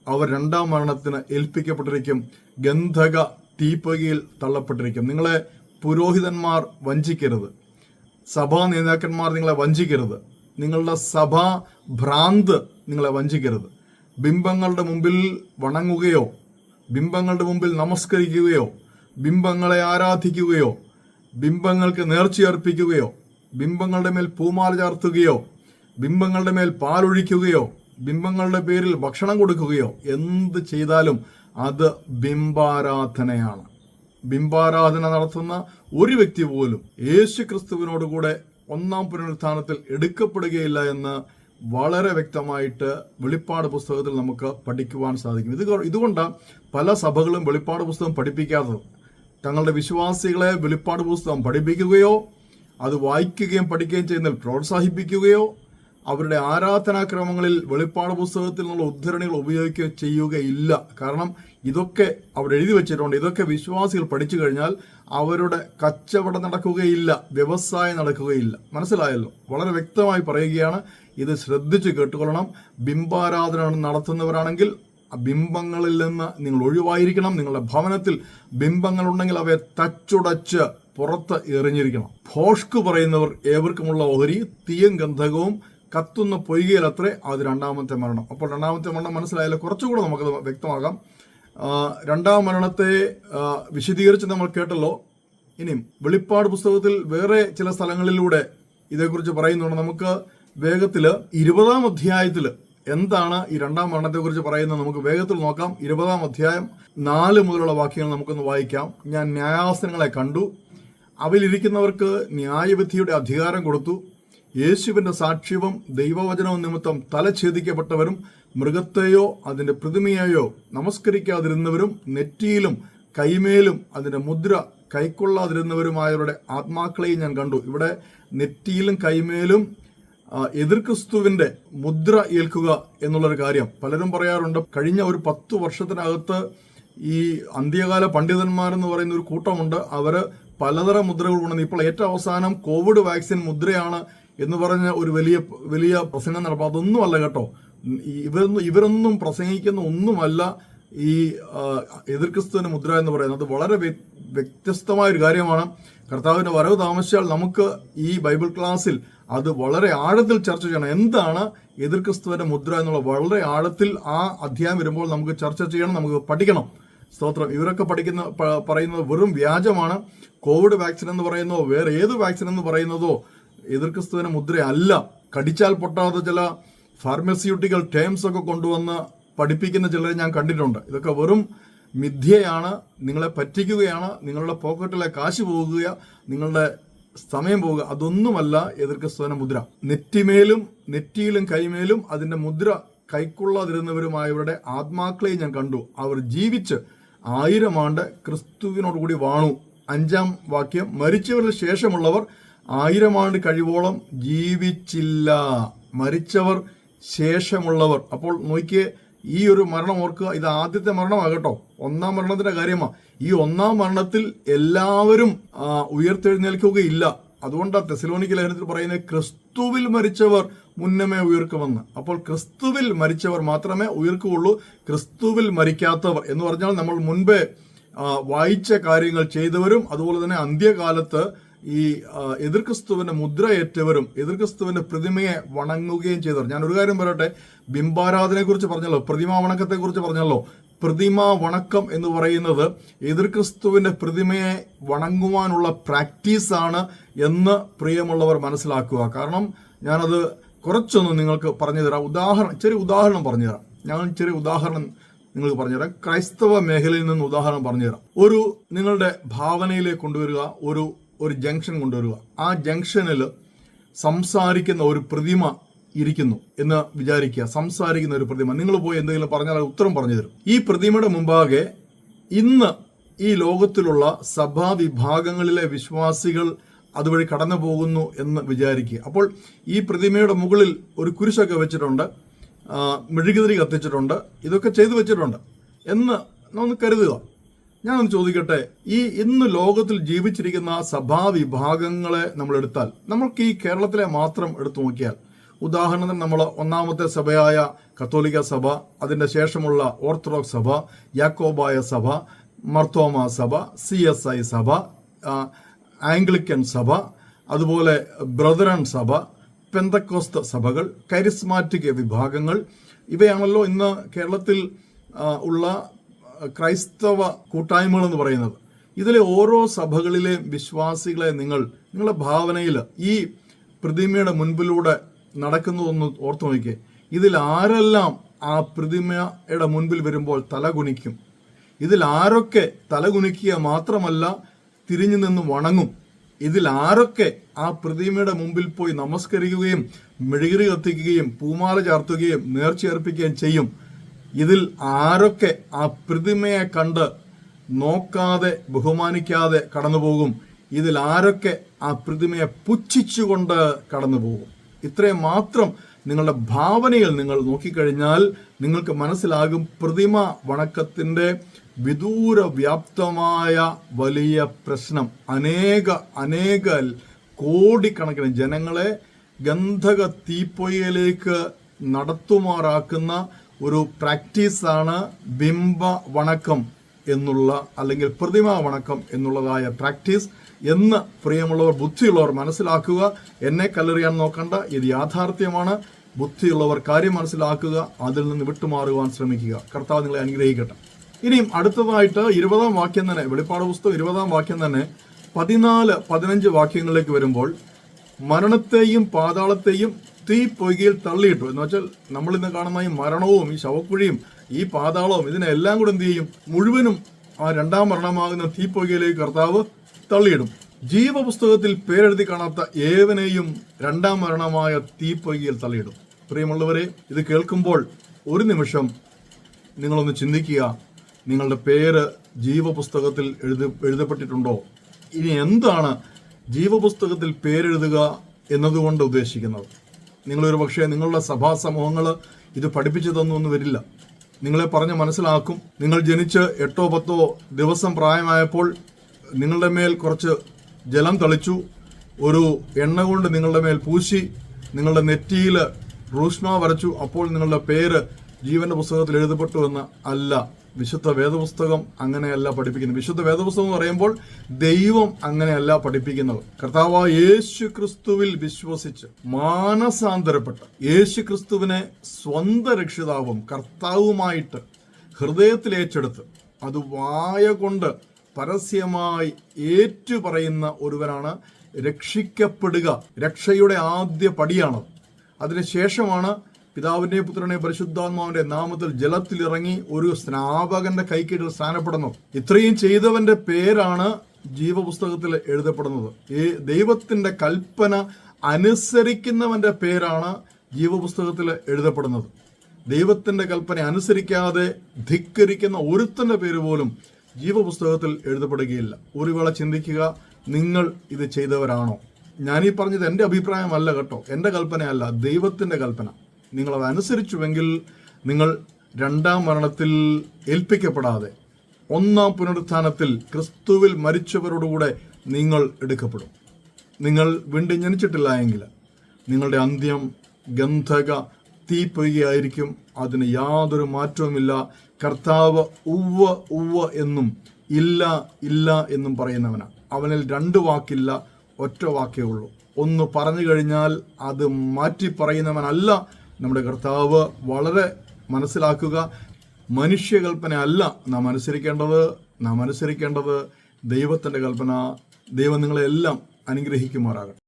അവർ രണ്ടാം മരണത്തിന് ഏൽപ്പിക്കപ്പെട്ടിരിക്കും. ഗന്ധക തീപ്പകയിൽ തള്ളപ്പെട്ടിരിക്കും. നിങ്ങളെ പുരോഹിതന്മാർ വഞ്ചിക്കരുത്. സഭാ നേതാക്കന്മാർ നിങ്ങളെ വഞ്ചിക്കരുത്. നിങ്ങളുടെ സഭാ ഭ്രാന്ത് നിങ്ങളെ വഞ്ചിക്കരുത്. ബിംബങ്ങളുടെ മുമ്പിൽ വണങ്ങുകയോ ബിംബങ്ങളുടെ മുമ്പിൽ നമസ്കരിക്കുകയോ ബിംബങ്ങളെ ആരാധിക്കുകയോ ബിംബങ്ങൾക്ക് നേർച്ചയർപ്പിക്കുകയോ ബിംബങ്ങളുടെ മേൽ പൂമാല ചാർത്തുകയോ ബിംബങ്ങളുടെ മേൽ പാലൊഴിക്കുകയോ ബിംബങ്ങളുടെ പേരിൽ ഭക്ഷണം കൊടുക്കുകയോ എന്ത് ചെയ്താലും അത് ബിംബാരാധനയാണ്. ബിംബാരാധന നടത്തുന്ന ഒരു വ്യക്തി പോലും യേശു ക്രിസ്തുവിനോടുകൂടെ ഒന്നാം പുനരുത്ഥാനത്തിൽ എടുക്കപ്പെടുകയില്ല എന്ന് വളരെ വ്യക്തമായിട്ട് വെളിപ്പാട് പുസ്തകത്തിൽ നമുക്ക് പഠിക്കുവാൻ സാധിക്കും. ഇത് ഇതുകൊണ്ട് പല സഭകളും വെളിപ്പാട് പുസ്തകം പഠിപ്പിക്കാത്തത്. തങ്ങളുടെ വിശ്വാസികളെ വെളിപ്പാട് പുസ്തകം പഠിപ്പിക്കുകയോ അത് വായിക്കുകയും പഠിക്കുകയും ചെയ്യുന്നതിൽ പ്രോത്സാഹിപ്പിക്കുകയോ അവരുടെ ആരാധനാക്രമങ്ങളിൽ വെളിപ്പാട് പുസ്തകത്തിൽ നിന്നുള്ള ഉദ്ധരണികൾ ഉപയോഗിക്കുക ചെയ്യുകയില്ല. കാരണം ഇതൊക്കെ അവിടെ എഴുതി വെച്ചിട്ടുണ്ട്. ഇതൊക്കെ വിശ്വാസികൾ പഠിച്ചു കഴിഞ്ഞാൽ അവരുടെ കച്ചവടം നടക്കുകയില്ല വ്യവസായം നടക്കുകയില്ല. മനസ്സിലായല്ലോ? വളരെ വ്യക്തമായി പറയുകയാണ്. ഇത് ശ്രദ്ധിച്ച് കേട്ടുകൊള്ളണം. ബിംബാരാധന നടത്തുന്നവരാണെങ്കിൽ ബിംബങ്ങളിൽ നിന്ന് നിങ്ങൾ ഒഴിവായിരിക്കണം. നിങ്ങളുടെ ഭവനത്തിൽ ബിംബങ്ങളുണ്ടെങ്കിൽ അവയെ തച്ചുടച്ച് പുറത്ത് എറിഞ്ഞിരിക്കണം. ഭോഷ്ക് പറയുന്നവർ ഏവർക്കുമുള്ള ഓഹരി തീയും ഗന്ധകവും കത്തുന്ന പൊയ്കയിലത്രേ അത് രണ്ടാമത്തെ മരണം. അപ്പോൾ രണ്ടാമത്തെ മരണം മനസ്സിലായാലും കുറച്ചുകൂടെ നമുക്കത് വ്യക്തമാകാം. രണ്ടാം മരണത്തെ വിശദീകരിച്ച് നമ്മൾ കേട്ടല്ലോ. ഇനിയും വെളിപ്പാട് പുസ്തകത്തിൽ വേറെ ചില സ്ഥലങ്ങളിലൂടെ ഇതേക്കുറിച്ച് പറയുന്നുണ്ട്. നമുക്ക് വേഗത്തിൽ ഇരുപതാം അധ്യായത്തിൽ എന്താണ് ഈ രണ്ടാം മരണത്തെക്കുറിച്ച് പറയുന്നത് നമുക്ക് വേഗത്തിൽ നോക്കാം. ഇരുപതാം അധ്യായം നാല് മുതലുള്ള വാക്യങ്ങൾ നമുക്കൊന്ന് വായിക്കാം. ഞാൻ ന്യായാസനങ്ങളെ കണ്ടു. അവയിലിരിക്കുന്നവർക്ക് ന്യായവിധിയുടെ അധികാരം കൊടുത്തു. യേശുവിന്റെ സാക്ഷ്യവും ദൈവവചനവും നിമിത്തം തലഛേദിക്കപ്പെട്ടവരും മൃഗത്തെയോ അതിന്റെ പ്രതിമയെയോ നമസ്കരിക്കാതിരുന്നവരും നെറ്റിയിലും കൈമേലും അതിന്റെ മുദ്ര കൈക്കൊള്ളാതിരുന്നവരുമായവരുടെ ആത്മാക്കളെയും ഞാൻ കണ്ടു. ഇവിടെ നെറ്റിയിലും കൈമേലും എതിർ ക്രിസ്തുവിന്റെ മുദ്ര ഏൽക്കുക എന്നുള്ളൊരു കാര്യം പലരും പറയാറുണ്ട്. കഴിഞ്ഞ ഒരു പത്തു വർഷത്തിനകത്ത് ഈ അന്ത്യകാല പണ്ഡിതന്മാരെന്ന് പറയുന്ന ഒരു കൂട്ടമുണ്ട്. അവർ പലതരം മുദ്രകൾ കൊണ്ടുവന്നു. ഇപ്പോൾ ഏറ്റവും അവസാനം കോവിഡ് വാക്സിൻ മുദ്രയാണ് എന്ന് പറഞ്ഞ ഒരു വലിയ വലിയ പ്രസംഗം നടക്കും അതൊന്നുമല്ല കേട്ടോ. ഇവരൊന്നും ഇവരൊന്നും പ്രസംഗിക്കുന്ന ഒന്നുമല്ല ഈ ആ, എതിർ ക്രിസ്തുവിന് മുദ്ര എന്ന് പറയുന്നത്. വളരെ വ്യ- വ്യത്യസ്തമായ ഒരു കാര്യമാണ്. കർത്താവിന്റെ വരവ് താമസിച്ചാൽ നമുക്ക് ഈ ബൈബിൾ ക്ലാസ്സിൽ അത് വളരെ ആഴത്തിൽ ചർച്ച ചെയ്യണം. എന്താണ് എതിർ ക്രിസ്തുവിന്റെ മുദ്ര എന്നുള്ള വളരെ ആഴത്തിൽ ആ അധ്യായം വരുമ്പോൾ നമുക്ക് ചർച്ച ചെയ്യണം നമുക്ക് പഠിക്കണം. സ്തോത്രം. ഇവരൊക്കെ പഠിക്കുന്ന പറയുന്നത് വെറും വ്യാജമാണ്. കോവിഡ് വാക്സിൻ എന്ന് പറയുന്നതോ വേറെ ഏത് വാക്സിൻ എന്ന് പറയുന്നതോ എതിർ മുദ്രയല്ല. കടിച്ചാൽ പൊട്ടാത്ത ചില ഫാർമസ്യൂട്ടിക്കൽ ടേംസ് ഒക്കെ കൊണ്ടുവന്ന് പഠിപ്പിക്കുന്ന ചിലരെ ഞാൻ കണ്ടിട്ടുണ്ട്. ഇതൊക്കെ വെറും മിഥ്യയാണ്. നിങ്ങളെ പറ്റിക്കുകയാണ്. നിങ്ങളുടെ പോക്കറ്റിലെ കാശ് പോകുക. നിങ്ങളുടെ സമയം പോവുക അതൊന്നുമല്ല എതിർ ക്രിസ്തുവിന്റെ മുദ്ര. നെറ്റിമേലും നെറ്റിയിലും കൈമേലും അതിന്റെ മുദ്ര കൈക്കൊള്ളാതിരുന്നവരുമായവരുടെ ആത്മാക്കളെ ഞാൻ കണ്ടു. അവർ ജീവിച്ച് ആയിരം ആണ്ട് ക്രിസ്തുവിനോടുകൂടി വാണു. അഞ്ചാം വാക്യം മരിച്ചവരിൽ ശേഷമുള്ളവർ ആയിരം ആണ്ട് കഴിവോളം ജീവിച്ചില്ല. മരിച്ചവർ ശേഷമുള്ളവർ. അപ്പോൾ നോക്കിയേ ഈ ഒരു മരണം ഓർക്കുക. ഇത് ആദ്യത്തെ മരണമാകട്ടോ ഒന്നാം മരണത്തിന്റെ കാര്യമാണ് ഈ ഒന്നാം മരണത്തിൽ എല്ലാവരും ഉയർത്തെഴുന്നേൽക്കുകയില്ല. അതുകൊണ്ടാണ് തെസലോണിക്ക് ലേഖനത്തിൽ പറയുന്നത് ക്രിസ്തുവിൽ മരിച്ചവർ മുന്നമേ ഉയർക്കുമെന്ന്. അപ്പോൾ ക്രിസ്തുവിൽ മരിച്ചവർ മാത്രമേ ഉയർക്കുകയുള്ളൂ. ക്രിസ്തുവിൽ മരിക്കാത്തവർ എന്ന് പറഞ്ഞാൽ നമ്മൾ മുൻപേ വായിച്ച കാര്യങ്ങൾ ചെയ്തവരും അതുപോലെ തന്നെ അന്ത്യകാലത്ത് ഈ എതിർക്രിസ്തുവിന്റെ എതിർ ക്രിസ്തുവിന്റെ മുദ്രയേറ്റവരും എതിർ ക്രിസ്തുവിന്റെ പ്രതിമയെ വണങ്ങുകയും ചെയ്തവർ. ഞാൻ ഒരു കാര്യം പറയട്ടെ? ബിംബാരാധനയെ കുറിച്ച് പറഞ്ഞല്ലോ പ്രതിമാ വണക്കത്തെ കുറിച്ച് പറഞ്ഞല്ലോ. പ്രതിമാ വണക്കം എന്ന് പറയുന്നത് എതിർ ക്രിസ്തുവിന്റെ പ്രതിമയെ വണങ്ങുവാനുള്ള പ്രാക്ടീസാണ് എന്ന് പ്രിയമുള്ളവർ മനസ്സിലാക്കുക. കാരണം ഞാനത് കുറച്ചൊന്ന് നിങ്ങൾക്ക് പറഞ്ഞു തരാം. ഉദാഹരണം ചെറിയ ഉദാഹരണം പറഞ്ഞു തരാം. ഞാൻ ചെറിയ ഉദാഹരണം നിങ്ങൾക്ക് പറഞ്ഞുതരാം ക്രൈസ്തവ മേഖലയിൽ നിന്ന് ഉദാഹരണം പറഞ്ഞുതരാം ഒരു നിങ്ങളുടെ ഭാവനയിലേക്ക് കൊണ്ടുവരിക ഒരു ഒരു ജംഗ്ഷൻ കൊണ്ടുവരിക. ആ ജംഗ്ഷനിൽ സംസാരിക്കുന്ന ഒരു പ്രതിമ ഇരിക്കുന്നു എന്ന് വിചാരിക്കുക. സംസാരിക്കുന്ന ഒരു പ്രതിമ. നിങ്ങൾ പോയി എന്തെങ്കിലും പറഞ്ഞാൽ ഉത്തരം പറഞ്ഞു തരും. ഈ പ്രതിമയുടെ മുമ്പാകെ ഇന്ന് ഈ ലോകത്തിലുള്ള സഭാ വിഭാഗങ്ങളിലെ വിശ്വാസികൾ അതുവഴി കടന്നു പോകുന്നു എന്ന് വിചാരിക്കുക. അപ്പോൾ ഈ പ്രതിമയുടെ മുകളിൽ ഒരു കുരിശൊക്കെ വെച്ചിട്ടുണ്ട്. മെഴുകുതിരി കത്തിച്ചിട്ടുണ്ട്. ഇതൊക്കെ ചെയ്തു വെച്ചിട്ടുണ്ട് എന്ന് ഒന്ന് കരുതുക. ഞാനൊന്ന് ചോദിക്കട്ടെ? ഈ ഇന്ന് ലോകത്തിൽ ജീവിച്ചിരിക്കുന്ന സഭാ വിഭാഗങ്ങളെ നമ്മൾ എടുത്താൽ നമുക്ക് ഈ കേരളത്തിലെ മാത്രം എടുത്തു നോക്കിയാൽ ഉദാഹരണത്തിന് നമ്മൾ ഒന്നാമത്തെ സഭയായ കത്തോലിക്ക സഭ അതിന്റെ ശേഷമുള്ള ഓർത്തഡോക്സ് സഭ യാക്കോബായ സഭ മർത്തോമ സഭ സി എസ് ഐ സഭ ആംഗ്ലിക്കൻ സഭ അതുപോലെ ബ്രദറൻ സഭ പെന്തക്കോസ്ത സഭകൾ കരിസ്മാറ്റിക് വിഭാഗങ്ങൾ ഇവയാണല്ലോ ഇന്ന് കേരളത്തിൽ ഉള്ള ക്രൈസ്തവ കൂട്ടായ്മകൾ എന്ന് പറയുന്നത്. ഇതിലെ ഓരോ സഭകളിലെ വിശ്വാസികളെ നിങ്ങൾ നിങ്ങളുടെ ഭാവനയിൽ ഈ പ്രതിമയുടെ മുൻപിലൂടെ നടക്കുന്നതൊന്ന് ഓർത്തു നോക്കിയേ ഇതിൽ ആരെല്ലാം ആ പ്രതിമയുടെ മുൻപിൽ വരുമ്പോൾ തലകുനിക്കും ഇതിൽ ആരൊക്കെ തലകുനിക്കുക മാത്രമല്ല തിരിഞ്ഞു നിന്ന് വണങ്ങും? ഇതിൽ ആരൊക്കെ ആ പ്രതിമയുടെ മുമ്പിൽ പോയി നമസ്കരിക്കുകയും മെഴുകിരി കത്തിക്കുകയും പൂമാല ചാർത്തുകയും നേർച്ചയർപ്പിക്കുകയും ചെയ്യും? ഇതിൽ ആരൊക്കെ ആ പ്രതിമയെ കണ്ട് നോക്കാതെ ബഹുമാനിക്കാതെ കടന്നുപോകും? ഇതിൽ ആരൊക്കെ ആ പ്രതിമയെ പുച്ഛിച്ചുകൊണ്ട് കടന്നുപോകും? ഇത്രയും മാത്രം നിങ്ങളുടെ ഭാവനയിൽ നിങ്ങൾ നോക്കിക്കഴിഞ്ഞാൽ നിങ്ങൾക്ക് മനസ്സിലാകും പ്രതിമ വണക്കത്തിന്റെ വിദൂര വ്യാപ്തമായ വലിയ പ്രശ്നം. അനേക അനേക കോടിക്കണക്കിന് ജനങ്ങളെ ഗന്ധക തീപ്പൊയ്യയിലേക്ക് നടത്തുമാറാക്കുന്ന ഒരു പ്രാക്ടീസാണ് ബിംബ വണക്കം എന്നുള്ള അല്ലെങ്കിൽ പ്രതിമ വണക്കം എന്നുള്ളതായ പ്രാക്ടീസ് എന്ന് പ്രിയമുള്ളവർ ബുദ്ധിയുള്ളവർ മനസ്സിലാക്കുക. എന്നെ കല്ലെറിയാൻ നോക്കണ്ട ഇത് യാഥാർത്ഥ്യമാണ്. ബുദ്ധിയുള്ളവർ കാര്യം മനസ്സിലാക്കുക അതിൽ നിന്ന് വിട്ടുമാറുവാൻ ശ്രമിക്കുക. കർത്താവ് നിങ്ങളെ അനുഗ്രഹിക്കട്ടെ. ഇനിയും അടുത്തതായിട്ട് ഇരുപതാം വാക്യം തന്നെ വെളിപ്പാട് പുസ്തകം ഇരുപതാം വാക്യം തന്നെ പതിനാല് പതിനഞ്ച് വാക്യങ്ങളിലേക്ക് വരുമ്പോൾ മരണത്തെയും പാതാളത്തെയും തീ പൊയ്കയിൽ തള്ളിയിട്ടു. എന്ന് വെച്ചാൽ നമ്മൾ ഇന്ന് കാണുന്ന ഈ മരണവും ഈ ശവക്കുഴിയും ഈ പാതാളവും ഇതിനെല്ലാം കൂടെ എന്ത് ചെയ്യും? മുഴുവനും ആ രണ്ടാം മരണമാകുന്ന തീ പൊയ്കയിലേക്ക് കർത്താവ് തള്ളിയിടും. ജീവപുസ്തകത്തിൽ പേരെഴുതി കാണാത്ത ഏവനെയും രണ്ടാം മരണമായ തീ പൊയ്കയിൽ തള്ളിയിടും. പ്രിയമുള്ളവരെ ഇത് കേൾക്കുമ്പോൾ ഒരു നിമിഷം നിങ്ങളൊന്ന് ചിന്തിക്കുക. നിങ്ങളുടെ പേര് ജീവപുസ്തകത്തിൽ എഴുതി എഴുതപ്പെട്ടിട്ടുണ്ടോ? ഇനി എന്താണ് ജീവപുസ്തകത്തിൽ പേരെഴുതുക എന്നതുകൊണ്ട് ഉദ്ദേശിക്കുന്നത്? നിങ്ങളൊരു പക്ഷേ നിങ്ങളുടെ സഭാ സമൂഹങ്ങൾ ഇത് പഠിപ്പിച്ചു തന്നൊന്നും വരില്ല. നിങ്ങളെ പറഞ്ഞ് മനസ്സിലാക്കും. നിങ്ങൾ ജനിച്ച് എട്ടോ പത്തോ ദിവസം പ്രായമായപ്പോൾ നിങ്ങളുടെ മേൽ കുറച്ച് ജലം തളിച്ചു. ഒരു എണ്ണ കൊണ്ട് നിങ്ങളുടെ മേൽ പൂശി. നിങ്ങളുടെ നെറ്റിയിൽ റൂഷ്മ വരച്ചു. അപ്പോൾ നിങ്ങളുടെ പേര് ജീവന്റെ പുസ്തകത്തിൽ എഴുതപ്പെട്ടു എന്ന് അല്ല. വിശുദ്ധ വേദപുസ്തകം അങ്ങനെയല്ല പഠിപ്പിക്കുന്നത്. വിശുദ്ധ വേദപുസ്തകം എന്ന് പറയുമ്പോൾ ദൈവം അങ്ങനെയല്ല പഠിപ്പിക്കുന്നത്. കർത്താവ് യേശു ക്രിസ്തുവിൽ വിശ്വസിച്ച് മാനസാന്തരപ്പെട്ട് യേശു ക്രിസ്തുവിനെ സ്വന്തം രക്ഷിതാവും കർത്താവുമായിട്ട് ഹൃദയത്തിൽ ഏറ്റെടുത്ത് അത് വായ കൊണ്ട് പരസ്യമായി ഏറ്റുപറയുന്ന ഒരുവനാണ് രക്ഷിക്കപ്പെടുക. രക്ഷയുടെ ആദ്യ പടിയാണ് അതിനുശേഷമാണ് പിതാവിന്റെ പുത്രനെ പരിശുദ്ധാത്മാവിന്റെ നാമത്തിൽ ജലത്തിൽ ഇറങ്ങി ഒരു സ്നാപകന്റെ കൈക്കീഴിൽ സ്ഥാനപ്പെടുന്നു. ഇത്രയും ചെയ്തവന്റെ പേരാണ് ജീവപുസ്തകത്തിൽ എഴുതപ്പെടുന്നത്. ഈ ദൈവത്തിന്റെ കൽപ്പന അനുസരിക്കുന്നവന്റെ പേരാണ് ജീവപുസ്തകത്തിൽ എഴുതപ്പെടുന്നത്. ദൈവത്തിന്റെ കൽപ്പന അനുസരിക്കാതെ ധിക്കരിക്കുന്ന ഒരുത്തന്റെ പേര് പോലും ജീവപുസ്തകത്തിൽ എഴുതപ്പെടുകയില്ല. ഒരു വേള ചിന്തിക്കുക നിങ്ങൾ ഇത് ചെയ്തവരാണോ? ഞാനീ പറഞ്ഞത് എന്റെ അഭിപ്രായമല്ല കേട്ടോ. എന്റെ കൽപ്പനയല്ല ദൈവത്തിന്റെ കൽപ്പന. നിങ്ങൾ അത് അനുസരിച്ചുവെങ്കിൽ നിങ്ങൾ രണ്ടാം മരണത്തിൽ ഏൽപ്പിക്കപ്പെടാതെ ഒന്നാം പുനരുത്ഥാനത്തിൽ ക്രിസ്തുവിൽ മരിച്ചവരോടുകൂടെ നിങ്ങൾ എടുക്കപ്പെടും. നിങ്ങൾ വീണ്ടും ജനിച്ചിട്ടില്ല എങ്കിൽ നിങ്ങളുടെ അന്ത്യം ഗന്ധക തീപ്പൊയ്കയായിരിക്കും. അതിന് യാതൊരു മാറ്റവുമില്ല. കർത്താവ് ഉവ്വ ഉവ്വ എന്നും ഇല്ല ഇല്ല എന്നും പറയുന്നവനാണ് അവനിൽ രണ്ട് വാക്കില്ല ഒറ്റ വാക്കേ ഉള്ളൂ. ഒന്ന് പറഞ്ഞു കഴിഞ്ഞാൽ അത് മാറ്റി പറയുന്നവനല്ല നമ്മുടെ കർത്താവ് വളരെ മനസ്സിലാക്കുക. മനുഷ്യകൽപ്പന അല്ല നാം അനുസരിക്കേണ്ടത് നാം അനുസരിക്കേണ്ടത് ദൈവത്തിന്റെ കൽപ്പന. ദൈവം നിങ്ങളെല്ലാം അനുഗ്രഹിക്കുമാറാകട്ടെ.